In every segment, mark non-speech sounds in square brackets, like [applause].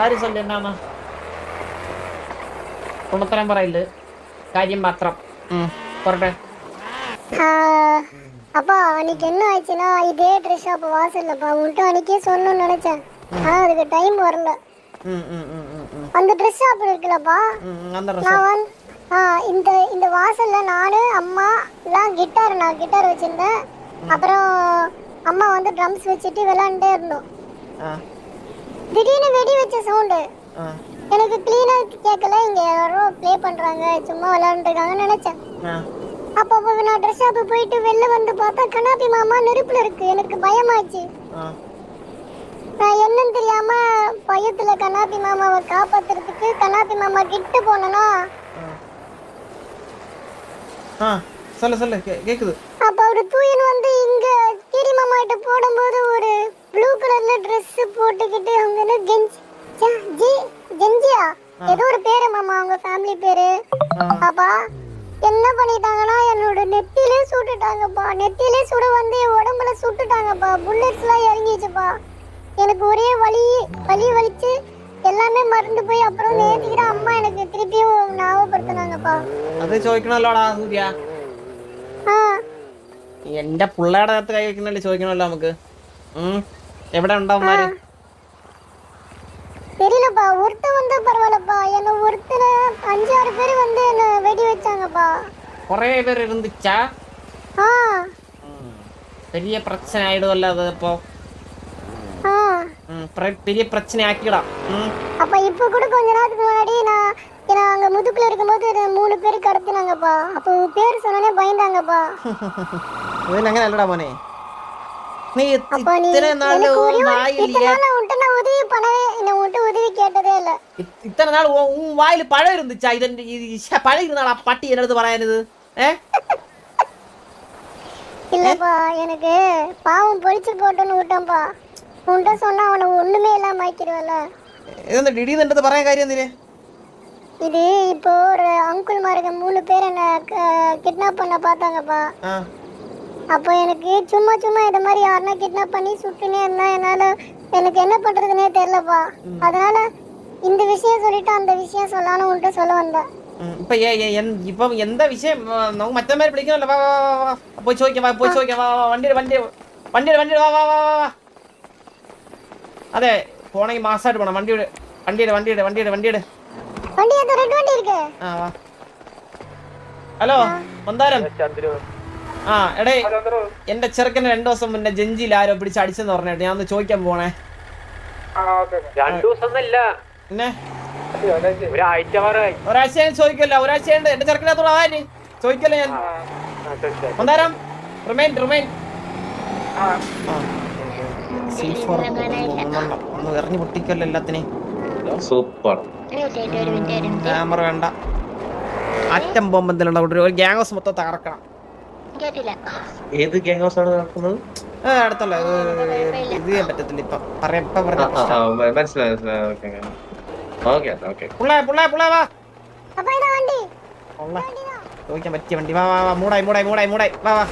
കാര്യം சொல்லு എന്നാന്ന് കുണത്തരം പറയില്ല കാര്യം മാത്രം ഉം, പറട്ടെ ஆஹ், அப்பா அன்னைக்கு என்ன ஆயிடுச்சுன்னா இதே ட்ரெஸ் ஷாப் வாசல்லப்பா உன்கிட்ட அன்னைக்கே சொல்லணும்னு நினைச்சேன் ஆனா அதுக்கு டைம் வரல ഉം, ഉം, ഉം, ഉം, ഉം, அந்த ட்ரெஸ் ஷாப் இருக்குல்லப்பா ഉം, அந்த dress நான் வந்து ஆ, இந்த இந்த வாசல்ல நானு அம்மா எல்லாம் கிட்டார் நான் கிட்டார் வச்சிருந்தேன் அப்புறம் அம்மா வந்து ட்ரம்ஸ் வச்சுட்டு விளையாண்டே இருந்தோம் ആ, திடீர்னு வெடி வச்ச சவுண்டு எனக்கு க்ளீனா கேட்கல இங்க யாரோ ப்ளே பண்றாங்க சும்மா விளையாண்டுட்டு இருக்காங்கன்னு நினைச்சேன் அப்போ நான் ட்ரெஸ் ஷாப்பு போயிட்டு வெளில வந்து பார்த்தா கண்ணாப்பி மாமா நெருப்புல இருக்கு. எனக்கு பயமாச்சு. நான் என்னன்னு தெரியாம பயத்துல கண்ணாப்பி மாமாவை காப்பாத்துறதுக்கு கண்ணாப்பி மாமா கிட்ட போனனா? சொல்லு சொல்லு கேக்குது. அப்ப அவரு தூயின் வந்து இங்க கிரி மாமா கிட்ட போடும்போது ஒரு ப்ளூ கலர்ல Dress போட்டுக்கிட்டு அவங்க என்ன கெஞ்சி ஜ- ஜி ஜெஞ்சியா ஏதோ ஒரு பேரு மாமா அவங்க ஃபேமிலி பேரு அப்பா என்ன பண்ணிட்டாங்கன்னா என்னோட நெத்திலே சுட்டுட்டாங்கப்பா நெத்திலே சுட வந்து என் உடம்புல சுட்டுட்டாங்கப்பா புல்லட்ஸ் எல்லாம் இறங்கிச்சுப்பா எனக்கு ஒரே வலி வலி வலிச்சு எல்லாமே மறந்து போய் அப்புறம் நேத்திக்கிட்ட அம்மா எனக்கு திருப்பியும் ஞாபகப்படுத்தினாங்கப்பா അത് ചോദിക്കണല്ലോടാ സൂര്യ ஆ എന്റെ പിള്ളേടെ അകത്ത് കൈ വെക്കുന്നല്ലേ ചോദിക്കണല്ലോ നമുക്ക് ഉം. എവിടെ ഉണ്ടാവുമാര് தெரியலப்பா ஒருத்தன் வந்தா பரவாயில்லப்பா என்ன ஒருத்தனை அஞ்சு ஆறு பேர் வந்து என்ன வெடி வச்சாங்கப்பா കൊറേ പേര് ഇരുന്നിച്ചാ ஆ பெரிய பிரச்சனை ஆயிடும்ல அது இப்போ ஆ ம், பெரிய- பெரிய பிரச்சனை ஆக்கிடா ம் அப்ப இப்ப கூட கொஞ்ச நேரத்துக்கு முன்னாடி நான் நான் அங்க முதுக்குல இருக்கும்போது ஒரு மூணு பேர் கடத்தினாங்கப்பா அப்போ உன் பேர் சொன்னோன்னே பயந்தாங்கப்பா ഇതിനങ്ങനെ അല്ലടാ മോനെ നീ ഇത്ത- அப்ப நீ ഇത്ര നാള് எனக்கு ஒரே ஒரு- വായിൽ இத்தனை நாள் நான் உன்கிட்ட நான் உதவி பண்ணவே என்ன உன்கிட்ட உதவி கேட்டதே இல்ல ഇ- ഇത്ര നാൾ ഉൻ വായിൽ പഴം ഇരുന്നിച്ചാ ഇതെന്റെ ഈ ശ്ശെ, പഴം ഇരുന്നാളാ പട്ടി എന്റെ [laughs] അടുത്ത് പറയാനിത് ഏ இல்லப்பா எனக்கு பாவம் பொழிச்சு போட்டுன்னு விட்டேன்ப்பா உன்கிட்ட சொன்னா அவனை ஒண்ணுமே இல்லாம ஆக்கிடுவல ഇതെന്താ ഡിഡി എന്റെ അടുത്ത് പറയാൻ കാര്യം എന്തിന് இது இப்போ ஒரு அங்குள் மாருங்க மூணு பேர் என்ன கிட்னாப் பண்ண பார்த்தாங்கப்பா ആ அப்போ எனக்கு சும்மா சும்மா இந்த மாதிரி யாருனா கிட்னாப் பண்ணி சுட்டுனே இருந்தால் என்னால எனக்கு என்ன பண்றதுனே தெரியலப்பா. அதனால இந்த விஷயம் சொல்லிட்டு அந்த விஷயம் சொல்லலாம்னு உன்கிட்ட சொல்ல வந்தேன். இப்ப ஏ எந்த விஷயம் நமக்கு மற்ற மாதிரி பிடிக்கும்? இல்லை வா வா வா போய் சோக்கே வா போய் சோக்கே வா வா வண்டி வண்டி வண்டி வண்டி வா வா வா வா. அதே போனங்க மாசாட்டு போன வண்டி விடு வண்டி வண்டிடு வண்டிடு வண்டிடு வண்டி அது ரெட் வண்டி இருக்கு. ஆ வா. ஹலோ வந்தாரம் சந்திரன் ആ എടേ എന്റെ ചെറുക്കന് രണ്ടു ദിവസം മുന്നേ ജഞ്ചിയിൽ ആരോ പിടിച്ച് അടിച്ചെന്ന് പറഞ്ഞിട്ട് ഞാൻ ഒന്ന് ചോദിക്കാൻ പോണേ. രണ്ടു ദിവസം ഒരാഴ്ച ഞാൻ ചോദിക്കല്ലോ. ഒരാഴ്ച എന്റെ ചെറുക്കനകത്തോളം അതാ ചോദിക്കല്ല ഞാൻ? മന്ദാരം റിമൈൻ റിമൈൻ ഒന്ന് എറിഞ്ഞു പൊട്ടിക്കല്ലോ എല്ലാത്തിനെയും സൂപ്പർ. ക്യാമറ വേണ്ട. അറ്റം ബോംബ് എന്തെങ്കിലും ഉണ്ടാവും. ഒരു ഗ്യാങ്സ് മൊത്തം തകർക്കണം. ഏത് ഗ്യാങ് ഹൗസ് ആണ് നടക്കുന്നത് അടുത്തുള്ള ഇത് ചെയ്യാൻ പറ്റത്തില്ല ഇപ്പൊ പറയാം ഇപ്പൊ പറഞ്ഞ മനസ്സിലായി മനസ്സിലായി ഓക്കെ ഓക്കെ ഓക്കെ പുള്ളേ പുള്ളേ പുള്ളേ വാ ചോദിക്കാൻ പറ്റിയ വണ്ടി വാ വാ വാ മൂടായി മൂടായി മൂടായി മൂടായി വാ വാ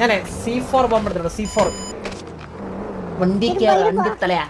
ഞാനേ സി ഫോർ ബോംബ് എടുത്തിട്ടുണ്ട് സി ഫോർ വണ്ടിക്ക് വണ്ടി തലയാ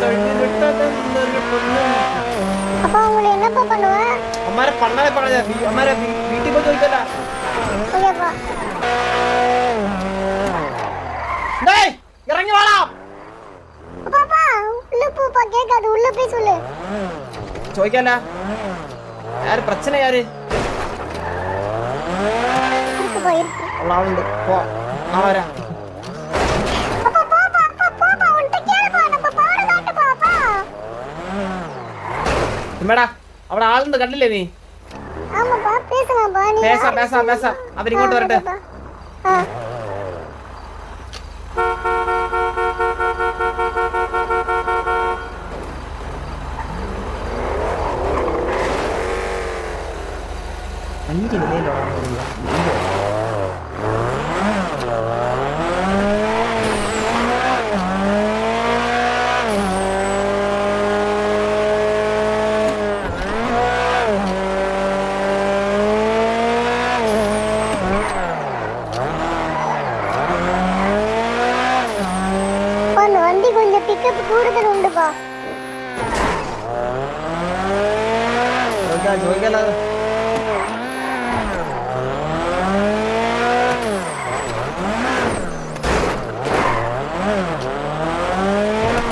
തഴുകിട്ടതെന്നൊരു പൊന്നും உங்களை என்னப்பா பண்ணுவேன் അമ്മാരെ പണ്ണാലെ പറഞ്ഞ അമ്മാരെ വീ- വീട്ടിൽ പോയി ചോദിക്കല്ല ஓகேப்பா ഡേയ്, ഇറങ്ങി വാടാ பாப்பா உள்ள போப்பா கேட்காது உள்ள போய் சொல்லு ചോദിക്കല്ല யாரு பிரச்சனை யாரு இருக்குப்பா இருக்கு ഉള്ള ആളുണ്ട് പോ നാളെ വരാം அப்பா போப்பா அப்பா போப்பா உன்கிட்ட கேளுப்பா நம்ம பவர் காட்டுப்பா அப்பா ഉമ്മേടാ അവിടെ ആളുണ്ട് കണ്ടില്ലേ നീ ஆமாப்பா பேசலாம்ப்பா நீ பேச பேச பேச അവരിങ്ങോട്ട് വരട്ടെ ஆ അഞ്ച് നിലയിലാണ് ત્યાં જોઈ ગયેલા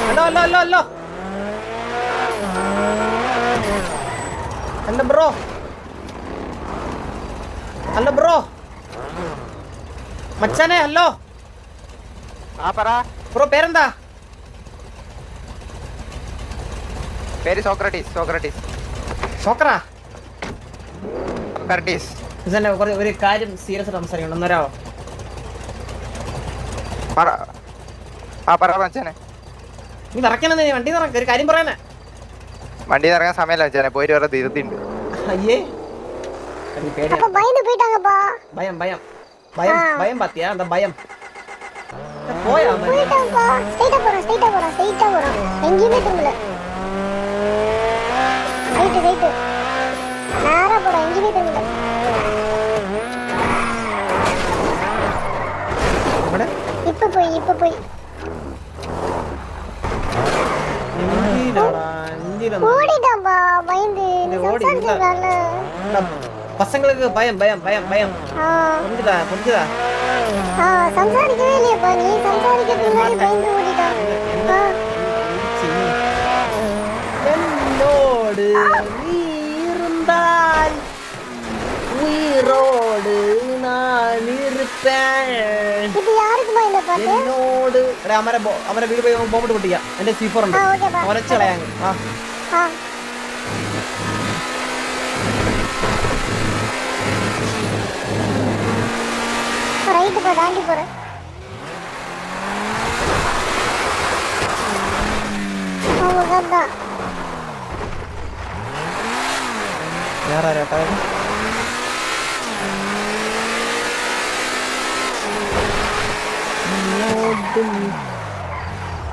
Hello, hello, hello, hello. Hello, bro. Hello, bro. మచ్చానే హలో ఆపరా బ్రో పేరెందా పేరు సోక్రటీస్ సోక్రటీస్ ഒരു കാര്യം സീരിയസ് ആയിട്ട് സംസാരിക്കണം ഒന്നരാവോ പറ ആ പറ മച്ചാനെ നീ നടക്കണെന്ന് നീ വണ്ടി നടക്ക ഒരു കാര്യം പറയാനാ വണ്ടി ഇറങ്ങാൻ സമയമല്ല മച്ചാനെ പോയിട്ട് വേറെ ധൃതിയുണ്ട് അയ്യേ എനിക്ക് പേടിയാ அப்ப பயந்து போயிட்டாங்கப்பா ഭയം ഭയം ഭയം ഭയം പാത്തിയാ എന്താ ഭയം പോയാ മതി. போயிட்டாங்கப்பா ஸ்ட்ரைட்டா போறோம் ஸ்ட்ரைட்டா போறோம் ஸ்ட்ரைட்டா போறோம் எங்கேயுமே திரும்பல பண்ணிடுங்கள் பசங்களுக்கு பயம் பயம் பயம் பயம் புரிஞ்சுதா புரிஞ்சுதா சம்சாரிக்கவே நீ இருந்தால் உயிரோடு நான் இருப்பேன் இப்ப யாருக்குமா இந்த பாட்டு എന്നോട് എടാ, അമര ബോ- അമര വീട് പോയി ബോംബിട്ട് പൊട്ടിക്കാം എന്റെ സീഫോർ ഉണ്ട് ആ, ഓക്കേ, ബാ. ഒരച്ച് കളയാൻ ആ ஆ ரைட்டுப்பா தாண்டி போறேன் அவங்க தான் വേറെ ആരാട്ടാ ഇത്?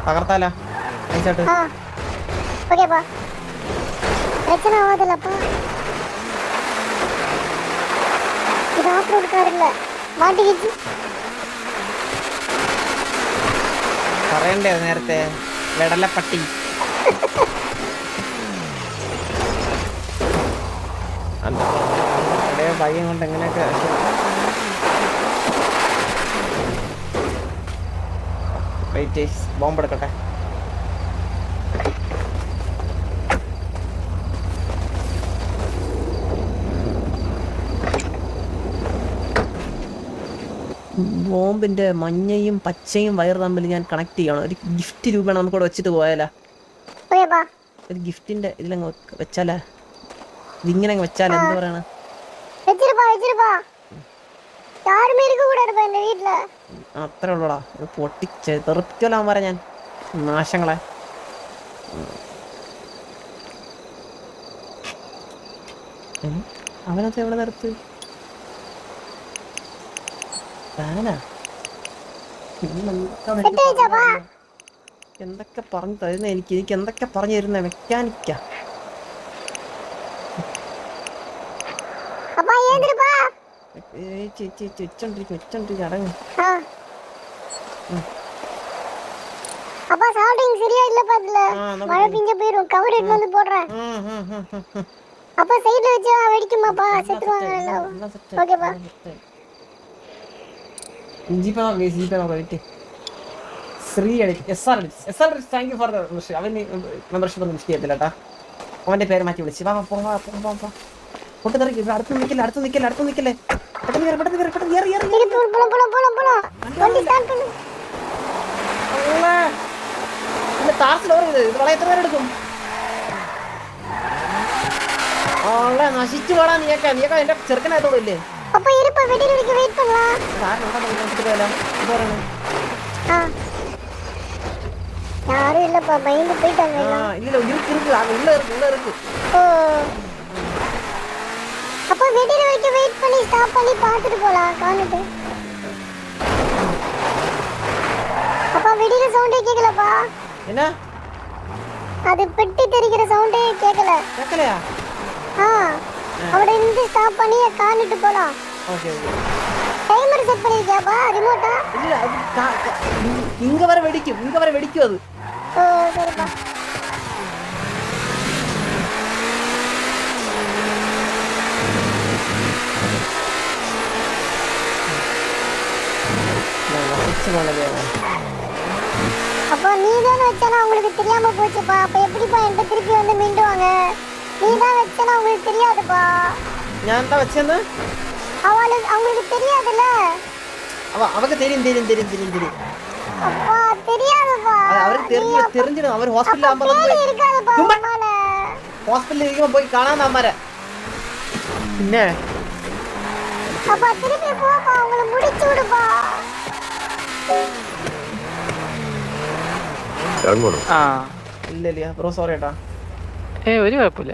പകർത്താലാ നൈസായിട്ട് ஆ ஓகேப்பா பிரச்சனை ஆகாதுல்லப்பா இது ஆஃப் ரோடு கார் இல்ல மாட்டிக்கிச்சு പറയണ്ടേ നേരത്തെ വെടലപ്പട്ടി അതെ ഭയം കൊണ്ട് എങ്ങനെയൊക്കെ വെയിറ്റ് ബോംബ് എടുക്കട്ടെ. ബോംബിന്റെ മഞ്ഞയും പച്ചയും വയർ തമ്മിൽ ഞാൻ കണക്ട് ചെയ്യണം. ഒരു ഗിഫ്റ്റ് രൂപയാണ് നമുക്കിവിടെ വെച്ചിട്ട് പോയാലാ. ഒരു ഗിഫ്റ്റിന്റെ ഇതിലങ്ങ് വെച്ചാലാ. ഇതിങ്ങനെ വെച്ചാൽ എന്ത് പറയണ யாருமே இருக்க கூடாதுப்பா இந்த வீட்ல അത്രേ ഉള്ളൂടാ ഇത് പൊട്ടിച്ച് തെറിപ്പിക്കലാൻ പറ ഞാൻ നാശങ്ങളെ ഏ? അവനത് എവിടെ നിർത്ത് താനാ ഇന്നെന്താ നിനക്ക് സെറ്റ് അയച്ചാപ്പാ എന്തൊക്കെ പറഞ്ഞു തരുന്ന എനിക്ക് എനിക്ക് എന്തൊക്കെ പറഞ്ഞു തരുന്ന മെക്കാനിക്കാ വെച്ചോണ്ടിരിക്കും വെച്ചോണ്ടിരിക്കും അടങ്ങ് ஆ அப்பா சாப்பிட்டீங்க சரியா இல்லப்பா இதுல ஆ, நம்ம மழை பிஞ்ச போயிரும் கவர் எடுத்து வந்து போடுறேன் ഉം, ഉം, ഉം, ഉം, ഉം. அப்பா சைடுல வச்சா வெடிக்குமாப்பா செத்துருவாங்க എല്ലാം எல்லாம். എല്ലാം set ആയി, ഓക്കേപ്പാ. എല്ലാം set ആയി. ജീപ്പേ നോക്ക് ജീപ്പേ നോക്ക് wait Shri edit S R edit S R edit thank you for the membership അവൻ മെമ്പർഷിപ്പ് ഒന്നും മിസ് ചെയ്യത്തില്ല കേട്ടാ അവന്റെ പേര് മാറ്റി വിളിച്ച് വാ വാ പോ വാ പോ വാ പോ പൊട്ടി തെറിക്ക് ഇവിടെ അടുത്ത് നിൽക്കില്ല അടുത്ത് നിൽക്കില്ല അടുത്ത് നിൽക്കില്ലേ பட்டது வேற பட்டது வேற பட்டது ஏறு ஏறு ஏறு போலாம் போலாம் போலாம் போலாம் போலாம் வண்டி ஸ்டார்ட் பண்ணு. அல்லாஹ் இந்த டார்ச்ல வருது இது வளையத்தை வேற எடுக்கும்? അല്ല നശിച്ചു പോടാ നീയൊക്കെ നീയൊക്കെ എന്റെ ചെറുക്കനായത്തോളൂ ഇല്ലേ അപ്പൊ ഇരുപ്പ വെടിയിലേക്ക് വെയിറ്റ് பண்ணலாம் സാർ ഇവിടെ നോക്കിട്ട് പോയാലോ ഇത് പറയണം ആ யாரும் இல்லப்பா பயந்து போயிட்டாங்க இல்ல இருக்கு இருக்கு. அது உள்ள இருக்கு உள்ள இருக்கு. ஓ. வெளியில வரைக்கும் வெயிட் பண்ணி ஸ்டாப் பண்ணி பார்த்துட்டு போலாம் காணுட்டு அப்பா வெடியில சவுண்டே கேட்கலப்பா என்ன? அது பெட்டி தெரிக்கிற சவுண்டே கேட்கல கேட்கலையா ஆ. அவட இருந்து ஸ்டாப் பண்ணி காணிட்டு போலாம். Okay okay. டைமர் செட் பண்ணிருக்கியாப்பா ரிமோட்டா இல்ல அது இங்க வர வெடிக்கும் இங்க வர வெடிக்கும் அது. ஓ சரிப்பா. சும்மாவே அப்பா நீ தான் வச்சானா உங்களுக்கு தெரியாம போச்சுப்பா. அப்ப எப்படிப்பா என்கிட்ட திருப்பி வந்து மிண்டுவாங்க? நீ தான் வச்சானா உங்களுக்கு தெரியாதுப்பா. நான் தான் வச்சேன் அவளுக்கு அவங்களுக்கு தெரியாதுல்ல? அவ அவக்கு தெரியும் தெரியும் தெரியும் தெரியும் தெரியும். அப்பா தெரியாதுப்பா. அவருக்கு தெரிஞ்சு தெரிஞ்சிடும். அவர் ஹாஸ்பிடல்ல அம்பலம் இருக்காதுப்பா ஹாஸ்பிடல்ல இருக்க போய் காணாம அம்மாரே என்ன அப்பா திருப்பி போப்பா. உங்களை முடிச்சு விடுப்பா. ആ ഇല്ല ഇല്ല. ബ്രോ സോറി ഏട്ടാ. ഏ ഒരു കുഴപ്പമില്ല.